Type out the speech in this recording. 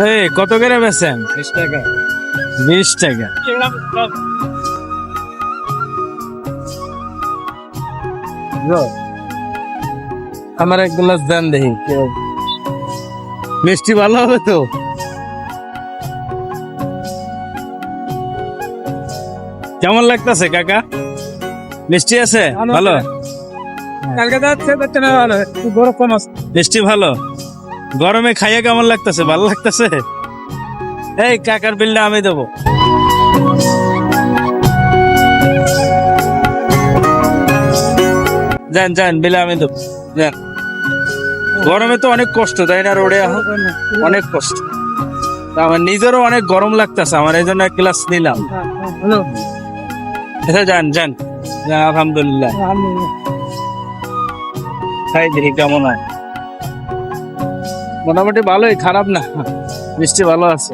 এই কত করে বেছেন বিশ টাকা। বিশ টাকা। আমার এক গ্লাস দেন দেখি। মিষ্টি ভালো হবে তো? কেমন লাগতেছে কাকা? মিষ্টি আছে? ভালো কালকে যাচ্ছে ভালো। একটু কম আছে। মিষ্টি ভালো? গরমে খাইয়ে কেমন লাগতেছে? ভালো লাগতেছে? এই কাকার বিলটা আমি দেবো। যান যান বিলে আমি দেবো। যান। গরমে তো অনেক কষ্ট তাই না রোডে? অনেক কষ্ট। আমার নিজেরও অনেক গরম লাগতেছে আমার এই জন্য এক গ্লাস নিলাম। আচ্ছা যান যান, আলহামদুলিল্লাহ। খাই দেখি কেমন হয়। মোটামুটি ভালোই খারাপ না। মিষ্টি ভালো আছে।